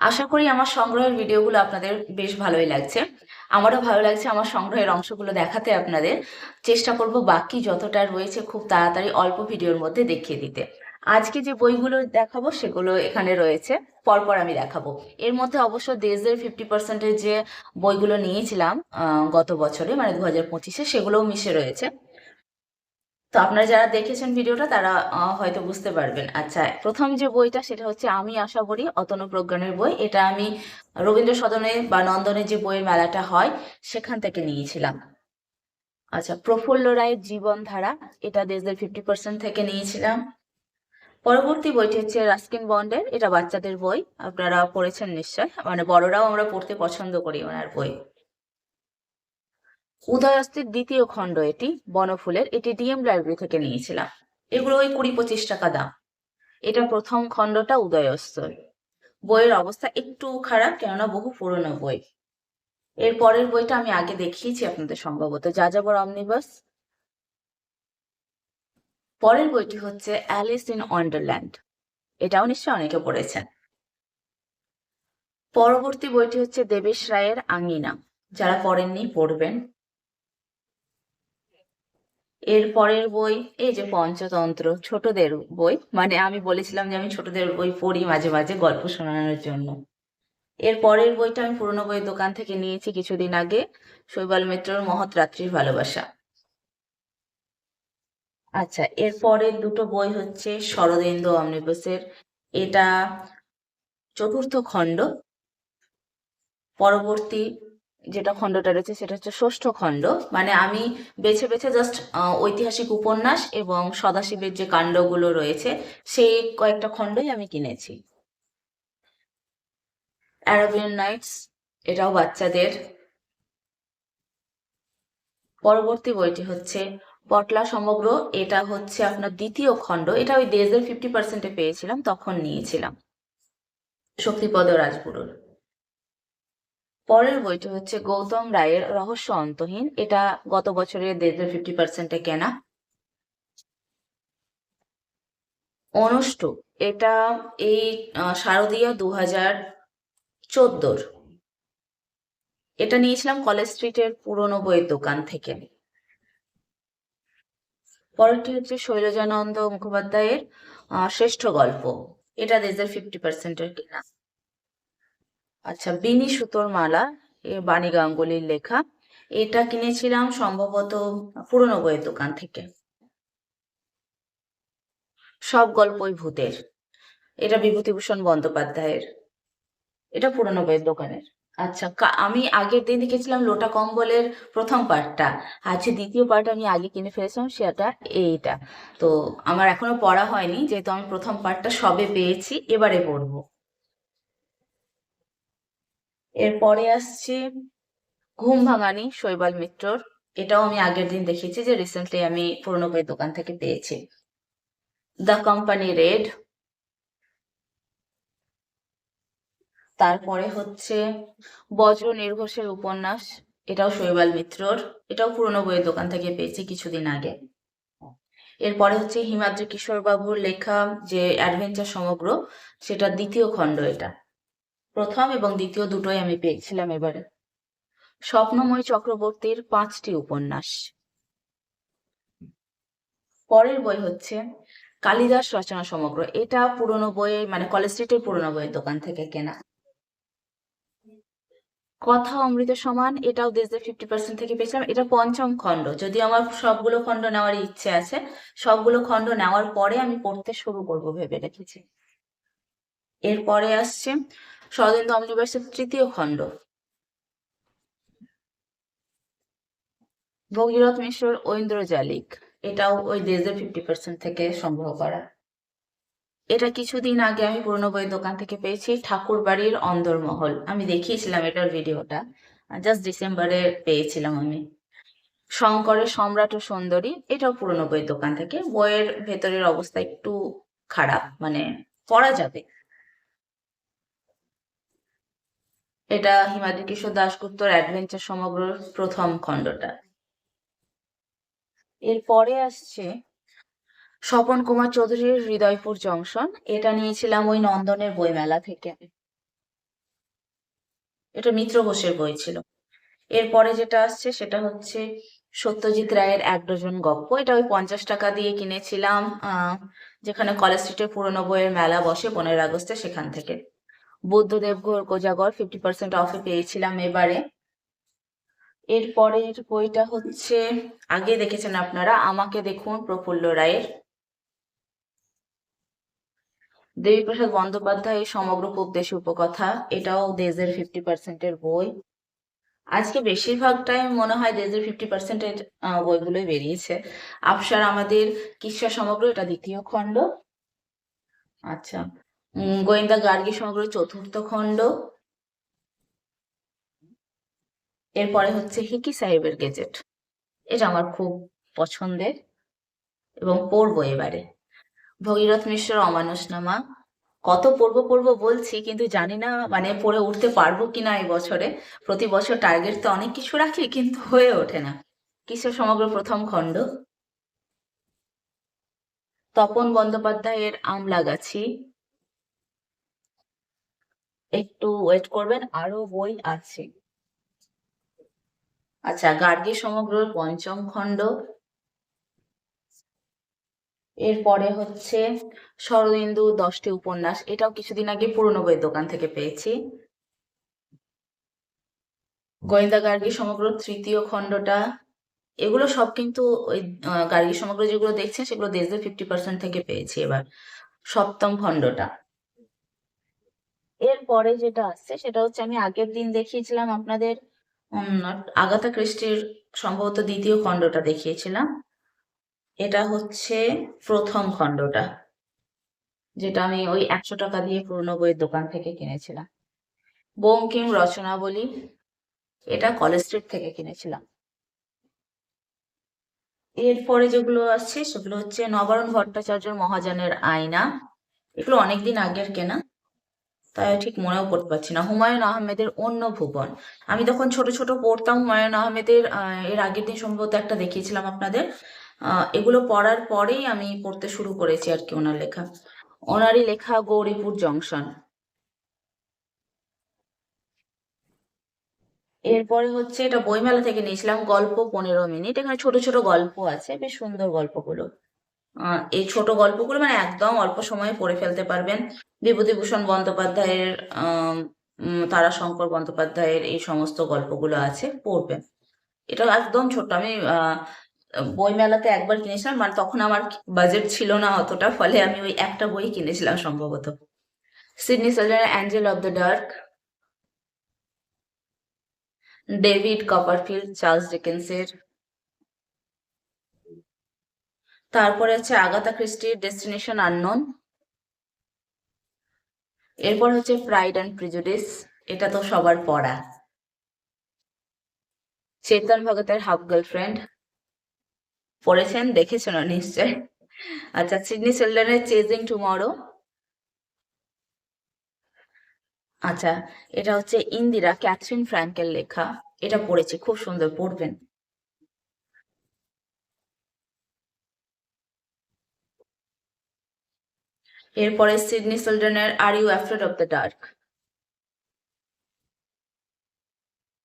আশা করি আমার সংগ্রহের ভিডিওগুলো আপনাদের বেশ ভালোই লাগছে। আমারও ভালো লাগছে আমার সংগ্রহের অংশগুলো দেখাতে আপনাদের। চেষ্টা করব বাকি যতটা রয়েছে খুব তাড়াতাড়ি অল্প ভিডিওর মধ্যে দেখিয়ে দিতে। আজকে যে বইগুলো দেখাবো সেগুলো এখানে রয়েছে, পরপর আমি দেখাবো। এর মধ্যে অবশ্য দেশদের ফিফটি পার্সেন্টের যে বইগুলো নিয়েছিলাম গত বছরে মানে দু হাজার পঁচিশে, সেগুলোও মিশে রয়েছে। তো আপনারা যারা দেখেছেন ভিডিওটা, তারা হয়তো বুঝতে পারবেন। আচ্ছা প্রথম যে বইটা, সেটা হচ্ছে আমি আশা করি, অতনু প্রজ্ঞানের বই। এটা আমি রবীন্দ্র সদনে বা নন্দনে যে বইয়ের মেলাটা হয়, সেখান থেকে নিয়েছিলাম। আচ্ছা প্রফুল্ল রায়ের জীবনধারা এটা দেশদের ফিফটি পার্সেন্ট থেকে নিয়েছিলাম। পরবর্তী বইটি হচ্ছে রাস্কিন বন্ডের, এটা বাচ্চাদের বই। আপনারা পড়েছেন নিশ্চয়। মানে বড়রাও আমরা পড়তে পছন্দ করি ওনার বই। উদয়াস্তের দ্বিতীয় খণ্ড এটি, বনফুলের, এটি ডিএম লাইব্রেরি থেকে নিয়েছিলাম। এগুলো ওই কুড়ি পঁচিশ টাকা দাম। এটা প্রথম খণ্ডটা উদয়স্তর বইয়ের অবস্থা একটু খারাপ, কেননা বহু পুরনো বই। এর পরের বইটা আমি আগে দেখিয়েছি আপনাদের সম্ভবত। যা যাযাবর অমনিবাস। পরের বইটি হচ্ছে অ্যালিস ইন ওয়ান্ডারল্যান্ড। এটাও নিশ্চয়ই অনেকে পড়েছেন। পরবর্তী বইটি হচ্ছে দেবেশ রায়ের আঙিনা। যারা পড়েননি, পড়বেন। এর পরের বই এই যে পঞ্চতন্ত্র ছোটদের বই। মানে আমি বলেছিলাম যে আমি ছোটদের বই পড়ি মাঝে মাঝে গল্প শোনানোর জন্য। এর পরের বইটা আমি পুরনো বইয়ের দোকান থেকে নিয়েছি কিছুদিন আগে শৈবাল মিত্রর মহৎ রাত্রির ভালোবাসা। আচ্ছা এর পরের দুটো বই হচ্ছে শরদিন্দু অমনিবাসের। এটা চতুর্থ খণ্ড। পরবর্তী যেটা খণ্ডটা রয়েছে সেটা হচ্ছে ষষ্ঠ খণ্ড। মানে আমি বেছে বেছে জাস্ট ঐতিহাসিক উপন্যাস এবং সদাশিবের যে কাণ্ডগুলো রয়েছে, সেই কয়েকটা খণ্ডই আমি কিনেছি। অ্যারাবিয়ান নাইটস এটাও বাচ্চাদের। পরবর্তী বইটি হচ্ছে পটলা সমগ্র, এটা হচ্ছে আপনার দ্বিতীয় খণ্ড। এটা ওই দেশদের ফিফটি পার্সেন্টে পেয়েছিলাম, তখন নিয়েছিলাম। শক্তিপদ রাজগুরুর। পরের বইটি হচ্ছে গৌতম রায়ের রহস্য অন্তহীন। এটা গত বছরের দেশদের ফিফটি পার্সেন্টে কেনা। অনুষ্ঠ, এটা এই শারদীয়া দু হাজার চোদ্দোর। এটা নিয়েছিলাম কলেজ স্ট্রিটের পুরনো বইয়ের দোকান থেকে। পরেরটি হচ্ছে শৈলজানন্দ মুখোপাধ্যায়ের শ্রেষ্ঠ গল্প। এটা দেশের ফিফটি পার্সেন্টের কেনা। আচ্ছা বিনি সুতোর মালা, এ বাণী গাঙ্গুলির লেখা। এটা কিনেছিলাম সম্ভবত পুরনো বইয়ের দোকান থেকে। সব গল্পই ভূতের। এটা বিভূতিভূষণ বন্দ্যোপাধ্যায়ের। এটা পুরনো বইয়ের দোকানের। আচ্ছা আমি আগের দিন দেখেছিলাম লোটা কম্বলের প্রথম পার্টটা। আজকে দ্বিতীয় পার্ট আমি আগে কিনে ফেলেছিলাম, সেটা এইটা। তো আমার এখনও পড়া হয়নি, যেহেতু আমি প্রথম পার্টটা সবে পেয়েছি, এবারে পড়ব। এরপরে আসছে ঘুম ভাঙানি শৈবাল মিত্রর। এটাও আমি আগের দিন দেখেছি যে রিসেন্টলি আমি পুরনো বইয়ের দোকান থেকে পেয়েছি। দ্য কোম্পানি রেড তারপরে হচ্ছে বজ্র নির্ঘোষের উপন্যাস এটাও শৈবাল মিত্রর। এটাও পুরনো বইয়ের দোকান থেকে পেয়েছি কিছুদিন আগে। এরপরে হচ্ছে হিমাদ্রি কিশোর বাবুর লেখা যে অ্যাডভেঞ্চার সমগ্র সেটা দ্বিতীয় খণ্ড এটা। প্রথম এবং দ্বিতীয় দুটোই আমি পেয়েছিলাম এবারে। স্বপ্নময় চক্রবর্তীর পাঁচটি উপন্যাস। পরের বই হচ্ছে কালিদাস রচনা সমগ্র। এটা পুরনো বইয়ে মানে কলেজ স্ট্রিটের পুরনো বইয়ের দোকান থেকে কেনা। কথা অমৃত সমান, এটাও দেশদের ফিফটি পার্সেন্ট থেকে পেয়েছিলাম। এটা পঞ্চম খণ্ড। যদি আমার সবগুলো খণ্ড নেওয়ার ইচ্ছে আছে, সবগুলো খণ্ড নেওয়ার পরে আমি পড়তে শুরু করব ভেবে রেখেছি। এরপরে আসছে শরদিন্দু অমনিবাসের তৃতীয় খণ্ড। ভগীরথ মিশ্রর ঐন্দ্রজালিক এটাও ওই দেশদের ফিফটি পার্সেন্ট থেকে সংগ্রহ করা। এটা কিছুদিন আগে আমি পুরনো বইয়ের দোকান থেকে পেয়েছি ঠাকুর বাড়ির অন্দরমহল। আমি দেখিয়েছিলাম এটার ভিডিওটা জাস্ট ডিসেম্বরে পেয়েছিলাম আমি। শঙ্করের সম্রাট ও সুন্দরী, এটাও পুরনো বইয়ের দোকান থেকে। বইয়ের ভেতরের অবস্থা একটু খারাপ মানে পড়া যাবে। এটা হিমাদ্রি কিশোর দাশগুপ্তর অ্যাডভেঞ্চার সমগ্র প্রথম খণ্ডটা। এরপরে আসছে স্বপন কুমার চৌধুরীর হৃদয়পুর জংশন। এটা নিয়েছিলাম ওই নন্দনের বইমেলা থেকে। এটা মিত্র ঘোষের বই ছিল। এরপরে যেটা আসছে সেটা হচ্ছে সত্যজিৎ রায়ের এক ডজন গপ্প। এটা ওই পঞ্চাশ টাকা দিয়ে কিনেছিলাম যেখানে কলেজ স্ট্রিটে পুরোনো বইয়ের মেলা বসে পনেরো আগস্টে সেখান থেকে। বুদ্ধদেব ঘোর কোজাগর ফিফটি পার্সেন্ট অফে পেয়েছিলাম এবারে। এরপরের বইটা হচ্ছে, আগে দেখেছেন আপনারা, আমাকে দেখুন প্রফুল্ল রায়ের। দেবীপ্রসাদ বন্দ্যোপাধ্যায়ের সমগ্র উপদেশ উপকথা, এটাও দেজের ফিফটি পার্সেন্টের বই। আজকে বেশিরভাগ টাইম মনে হয় দেজের ফিফটি পার্সেন্টের বইগুলোই বেরিয়েছে। আফসার আমাদের কিসা সমগ্র, এটা দ্বিতীয় খণ্ড। আচ্ছা গোয়েন্দা গার্গী সমগ্র চতুর্থ খণ্ড। এরপরে হচ্ছে হিকি সাহেবের গেজেট। এটা আমার খুব পছন্দের এবং পড়ব এবারে। ভগীরথ মিশ্র অমানুষনামা। কত পড়ব পড়ব বলছি, কিন্তু জানি না মানে পড়ে উঠতে পারব কিনা এই বছরে। প্রতি বছর টার্গেট তো অনেক কিছু রাখি, কিন্তু হয়ে ওঠে না। কিসের সমগ্র প্রথম খণ্ড? তপন বন্দ্যোপাধ্যায়ের আমলা গাছি একটু ওয়েট করবেন, আরও বই আছে। আচ্ছা গার্গী সমগ্র পঞ্চম খণ্ড। এরপরে হচ্ছে শরদিন্দু দশটি উপন্যাস, এটাও কিছুদিন আগে পুরনো বইয়ের দোকান থেকে পেয়েছি। গোয়েন্দা গার্গী সমগ্র তৃতীয় খণ্ডটা, এগুলো সব কিন্তু ওই গার্গী সমগ্র যেগুলো দেখছেন, সেগুলো দেশদের ফিফটি পার্সেন্ট থেকে পেয়েছি এবার। সপ্তম খণ্ডটা। এরপরে যেটা আসছে সেটা হচ্ছে আমি আগের দিন দেখিয়েছিলাম আপনাদের আগাথা ক্রিস্টির সম্ভবত দ্বিতীয় খণ্ডটা দেখিয়েছিলাম। এটা হচ্ছে প্রথম খণ্ডটা, যেটা আমি ওই একশো টাকা দিয়ে পুরনো বইয়ের দোকান থেকে কিনেছিলাম। বঙ্কিম রচনাবলী, এটা কলেজ স্ট্রিট থেকে কিনেছিলাম। এরপরে যেগুলো আসছে সেগুলো হচ্ছে নবারুণ ভট্টাচার্যের মহাজানের আয়না। এগুলো অনেকদিন আগের কেনা। তাই ঠিক মনেও করতে পারছি না। হুমায়ুন আহমেদের অন্য ভুবন। আমি তখন ছোট ছোট পড়তাম হুমায়ুন আহমেদের আহ, এর আগের দিন সম্ভবত একটা দেখিয়েছিলাম আপনাদের। এগুলো পড়ার পরেই আমি পড়তে শুরু করেছি আর কি ওনার লেখা। ওনারই লেখা গৌরীপুর জংশন। এরপরে হচ্ছে এটা বইমেলা থেকে নিয়েছিলাম গল্প পনেরো মিনিট। এখানে ছোট ছোট গল্প আছে বেশ সুন্দর গল্পগুলো। এই ছোট গল্পগুলো মানে একদম অল্প সময়ে পড়ে ফেলতে পারবেন। বিভূতিভূষণ বন্দ্যোপাধ্যায়ের তারাশঙ্কর বন্দ্যোপাধ্যায়ের এই সমস্ত গল্পগুলো আছে, পড়বেন। এটা একদম ছোট আমি বইমেলাতে একবার কিনেছিলাম মানে তখন আমার বাজেট ছিল না অতটা, ফলে আমি ওই একটা বই কিনেছিলাম সম্ভবত। সিডনি সেলের angel of the dark, David Copperfield, Charles ডিকেন্সের তারপরে হচ্ছে আগাতা ক্রিস্টির ডেস্টিনেশন আননোন। এরপর হচ্ছে প্রাইড অ্যান্ড প্রিজুডিস, এটা তো সবার পড়া। চেতন ভগতের হাফ গার্লফ্রেন্ড পড়েছেন দেখেছেন নিশ্চয়? আচ্ছা সিডনি সেল্ডানের চেজিং টুমরো। আচ্ছা এটা হচ্ছে ইন্দিরা ক্যাথরিন ফ্র্যাঙ্কের লেখা, এটা পড়েছি, খুব সুন্দর, পড়বেন। এরপরে Sidney সেল্ডনের are you afraid of the dark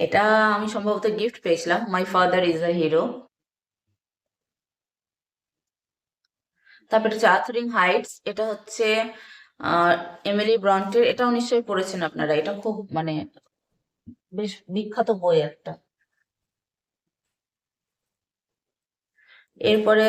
এটা আমি সম্ভবত গিফট পেয়েছিলাম। My father is a hero তারপরে আর্থারিং হাইটস এটা হচ্ছে এমিলি ব্রন্টের এটাও নিশ্চয়ই পড়েছেন আপনারা। এটা খুব মানে বেশ বিখ্যাত বই একটা। এরপরে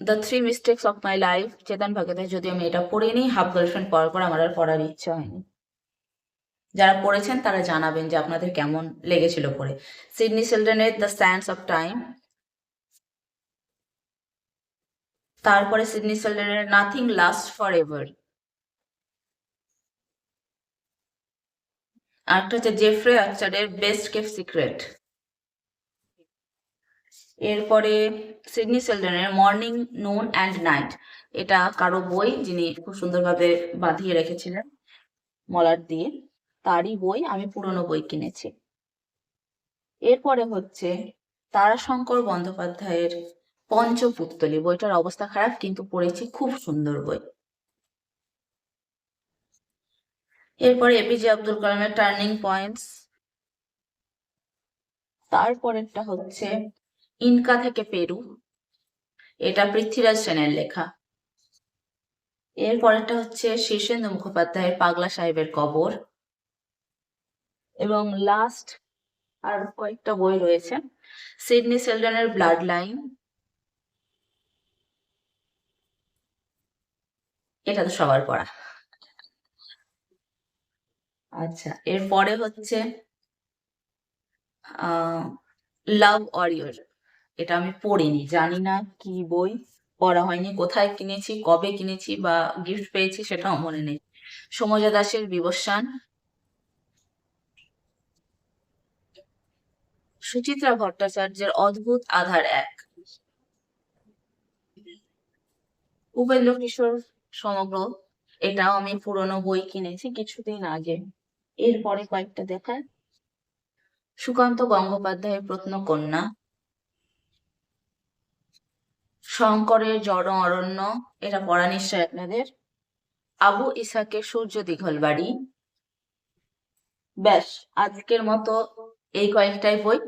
the three mistakes of my life Chetan ভগতের যদি আমি এটা পড়িনি হাফ গার্লফ্রেন্ড পড়ার পর আমার আর পড়ার ইচ্ছা হয়নি। যারা পড়েছেন তারা জানাবেন যে আপনাদের কেমন লেগেছিল পড়ে। সিডনি সেলডনের দ্য স্যান্ডস অফ টাইম তারপরে সিডনি সেলডনের নাথিং লাস্ট ফর এভার আরেকটা হচ্ছে জেফ্রে আর্চারের বেস্ট কেপ সিক্রেট এরপরে সিডনি সেলডনের মর্নিং, নুন অ্যান্ড নাইট। এটা কারও বই যিনি খুব সুন্দরভাবে বাঁধিয়ে রেখেছিলেন মলার দিয়ে, তারই বই, আমি পুরনো বই কিনেছি। এরপরে হচ্ছে তারাশঙ্কর বন্দ্যোপাধ্যায়ের পঞ্চপুত্তলি। বইটার অবস্থা খারাপ, কিন্তু পড়েছি খুব সুন্দর বই। এরপরে এপিজে আব্দুল কালামের টার্নিং পয়েন্টস। তারপরেরটা হচ্ছে ইনকা থেকে পেরু। এটা পৃথ্বীরাজ সেনের লেখা। এর পরেরটা হচ্ছে শীর্ষেন্দু মুখোপাধ্যায়ের পাগলা সাহেবের কবর। এবং লাস্ট আর কয়েকটা বই রয়েছে। সিডনি সেলডনের ব্লাড লাইন এটা তো সবার পড়া। আচ্ছা এরপরে হচ্ছে লাভ ওয়ারিয়র এটা আমি পড়িনি, জানি না কি বই পড়া হয়নি, কোথায় কিনেছি, কবে কিনেছি বা গিফট পেয়েছি সেটাও মনে নেই। সমজা দাসের বিবস্বান সুচিত্রা ভট্টাচার্যের অদ্ভুত আধার এক। উপেন্দ্র কিশোর সমগ্র, এটাও আমি পুরনো বই কিনেছি কিছুদিন আগে। এরপরে কয়েকটা দেখায় সুকান্ত গঙ্গোপাধ্যায়ের প্রত্নকন্যা। শঙ্করের জড় অরণ্য, এটা পড়া নিশ্চয় আপনাদের। আবু ইসাকের সূর্য দীঘল বাড়ি। ব্যাস, আজকের মতো এই কয়েকটাই বই।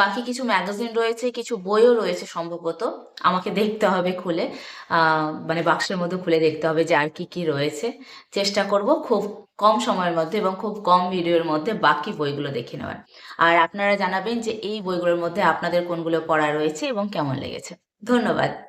বাকি কিছু ম্যাগাজিন রয়েছে, কিছু বইও রয়েছে সম্ভবত। আমাকে দেখতে হবে খুলে মানে বাক্সের মধ্যে খুলে দেখতে হবে যে আর কি কি রয়েছে। চেষ্টা করব খুব কম সময়ের মধ্যে এবং খুব কম ভিডিওর মধ্যে বাকি বইগুলো দেখে নেওয়ার। আর আপনারা জানাবেন যে এই বইগুলোর মধ্যে আপনাদের কোনগুলো পড়া রয়েছে এবং কেমন লেগেছে। ধন্যবাদ।